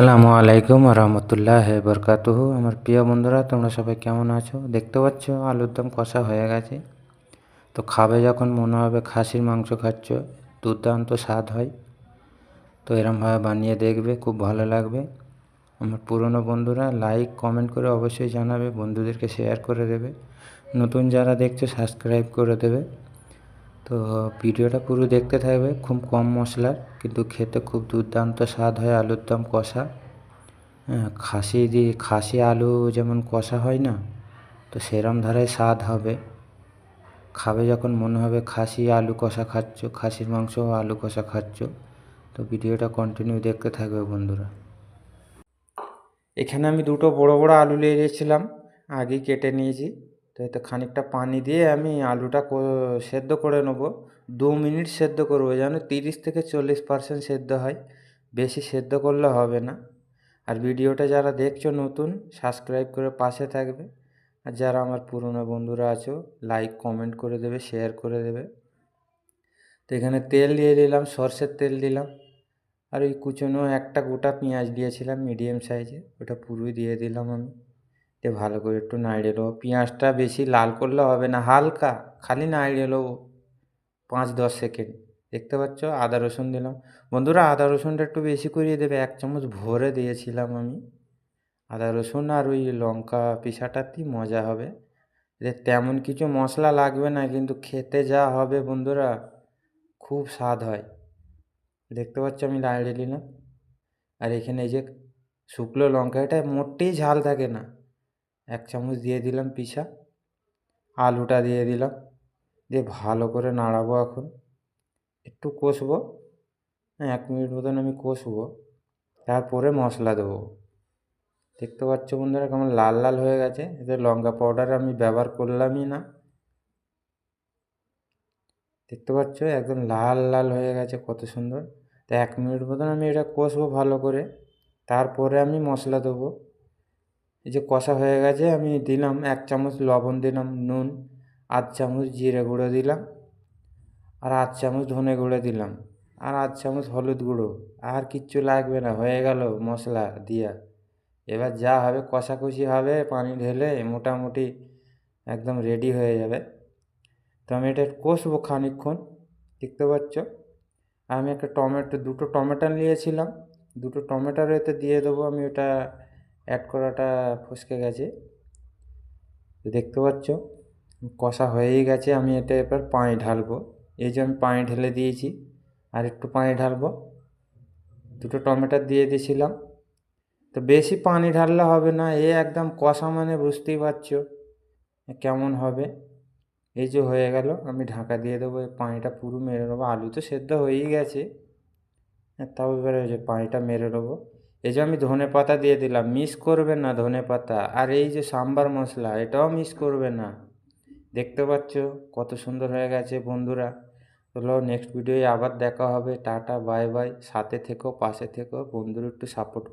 আসসালামু আলাইকুম রহমতুল্লাহ হে বরকাতুহ। আমার প্রিয় বন্ধুরা, তোমরা সবাই কেমন আছো? দেখতে পাচ্ছ, আলুর দম কষা হয়ে গেছে। তো খাবে যখন, মনে হবে খাসির মাংস খাচ্ছ, দুর্দান্ত স্বাদ হয়। তো এরমভাবে বানিয়ে দেখবে, খুব ভালো লাগবে। আমার পুরনো বন্ধুরা লাইক কমেন্ট করে অবশ্যই জানাবে, বন্ধুদেরকে শেয়ার করে দেবে। নতুন যারা দেখছ সাবস্ক্রাইব করে দেবে। তো ভিডিওটা পুরো দেখতে থাকবে, খুব কম মশলার, কিন্তু খেতে খুব দুর্দান্ত স্বাদ হয় আলুর দম কষা। হ্যাঁ খাসি দিয়ে, খাসি আলু যেমন কষা হয় না, তো সেরম ধারায় স্বাদ হবে। খাবে যখন মনে হবে খাসি আলু কষা খাচ্ছ, খাসির মাংস আলু কষা খাচ্ছ, তো ভিডিওটা কন্টিনিউ দেখতে থাকবে বন্ধুরা। এখানে আমি দুটো বড় বড় আলু নিয়ে গেছিলাম আগেই কেটে নিয়েছি। তো খানিকটা পানি দিয়ে আমি আলুটা সেদ্ধ করে নেব। দু মিনিট সেদ্ধ করব, যেন তিরিশ থেকে চল্লিশ পার্সেন্ট সেদ্ধ হয়। বেশি সেদ্ধ করলে হবে না। আর ভিডিওটা যারা দেখছ নতুন সাবস্ক্রাইব করে পাশে থাকবে। আর যারা আমার পুরনো বন্ধুরা আছো লাইক কমেন্ট করে দেবে শেয়ার করে দেবে। তো এখানে তেল দিয়ে দিলাম, সর্ষের তেল দিলাম। আর ওই কুচনো একটা গোটা পেঁয়াজ দিয়েছিলাম মিডিয়াম সাইজে ওটা পুরোই দিয়ে দিলাম আমি। দিয়ে ভালো করে একটু নাড়িয়ে নেব। পেঁয়াজটা বেশি লাল করলে হবে না, হালকা, খালি নাড়িয়ে নেব। পাঁচ দশ সেকেন্ড, দেখতে পাচ্ছ? আদা রসুন দিলাম। বন্ধুরা, আদা রসুনটা একটু বেশি করিয়ে দেবে, এক চামচ ভরে দিয়েছিলাম আমি। আদা রসুন আর ওই লঙ্কা পিসাটাতেই মজা হবে। এতে তেমন কিছু মশলা লাগবে না, কিন্তু খেতে যা হবে বন্ধুরা, খুব স্বাদ হয়। দেখতে পাচ্ছ? আমি নাড়িয়ে নিলাম। আর এখানে এই যে শুকনো লঙ্কা এটা মোটেই ঝাল থাকে না। এক চামচ দিয়ে দিলাম পিসা আলুটা দিয়ে দিলাম, দিয়ে ভালো করে নাড়াবো এখন। একটু কষবো হ্যাঁ এক মিনিট মতন আমি কষবো, তারপরে মশলা দেবো। দেখতে পাচ্ছ বন্ধুরা কেমন লাল লাল হয়ে গেছে, এতে লঙ্কা পাউডার আমি ব্যবহার করলামই না। দেখতে পাচ্ছ একদম লাল লাল হয়ে গেছে, কত সুন্দর। তো এক মিনিট মতন আমি এটা কষবো ভালো করে, তারপরে আমি মশলা দেবো। এই যে কষা হয়ে গেছে, আমি দিলাম এক চামচ লবণ দিলাম, নুন, আধ চামচ জিরে গুঁড়ো দিলাম, আর আধ চামচ ধনে গুঁড়ো দিলাম, আর আধ চামচ হলুদ গুঁড়ো, আর কিচ্ছু লাগবে না, হয়ে গেল মশলা দিয়া। এবার যা হবে, কষাকষি হবে, পানি ঢেলে মোটামুটি একদম রেডি হয়ে যাবে। তো আমি এটা কষবো খানিকক্ষণ, দেখতে পাচ্ছ? আমি একটা টমেটো, দুটো টমেটো নিয়েছিলাম, দুটো টমেটোর এতে দিয়ে দেবো আমি ওটা অ্যাড করাটা ফসকে গেছে। দেখতে পাচ্ছ? কষা হয়েই গেছে, আমি এটা এবার পানি ঢালবো। এই যে আমি পানি ঢেলে দিয়েছি, আর একটু পানি ঢালবো। দুটো টমেটো দিয়ে দিয়েছিলাম। তো বেশি পানি ঢাললে হবে না, এ একদম কষা মানে বুঝতেই পারছ কেমন হবে। এই যে হয়ে গেল, আমি ঢাকা দিয়ে দেবো, এই পানিটা পুরো মেরে নেব। আলু তো সেদ্ধ হয়েই গেছে। তাও এবারে যে পানিটা মেরে নেব। এই যে আমি ধনে পাতা দিয়ে দিলাম মিস করবে না ধনে পাতা। আর এই যে সাম্বার মশলা, এটাও মিস করবে না। দেখতে পাচ্ছ কত সুন্দর হয়ে গেছে বন্ধুরা। চলো নেক্সট ভিডিওয় আবার দেখা হবে। টাটা বাই বাই সাথে থেকো, পাশে থেকো। বন্ধুর একটু সাপোর্ট